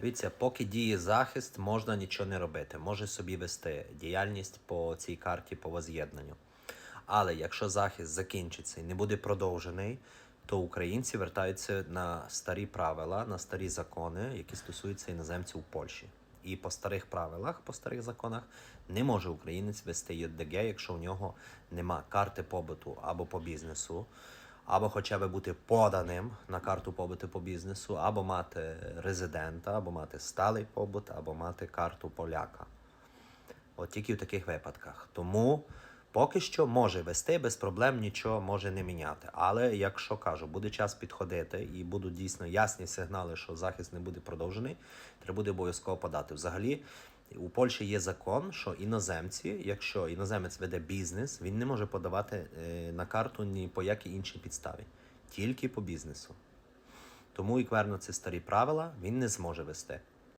Дивіться, поки діє захист, можна нічого не робити. Може собі вести діяльність по цій карті по воз'єднанню. Але якщо захист закінчиться і не буде продовжений, то українці вертаються на старі правила, на старі закони, які стосуються іноземців у Польщі. І по старих правилах, по старих законах, не може українець вести ЄДГ, якщо у нього нема карти побуту або по бізнесу, або хоча б бути поданим на карту побуту по бізнесу, або мати резидента, або мати сталий побут, або мати карту поляка. От тільки в таких випадках. Тому поки що може вести без проблем, нічого може не міняти. Але якщо кажу, буде час підходити і будуть дійсно ясні сигнали, що захист не буде продовжений, треба буде обов'язково подати. Взагалі, у Польщі є закон, що іноземці, якщо іноземець веде бізнес, він не може подавати е, на карту ні по якій іншій підставі, тільки по бізнесу. Тому і кверно це старі правила, він не зможе вести.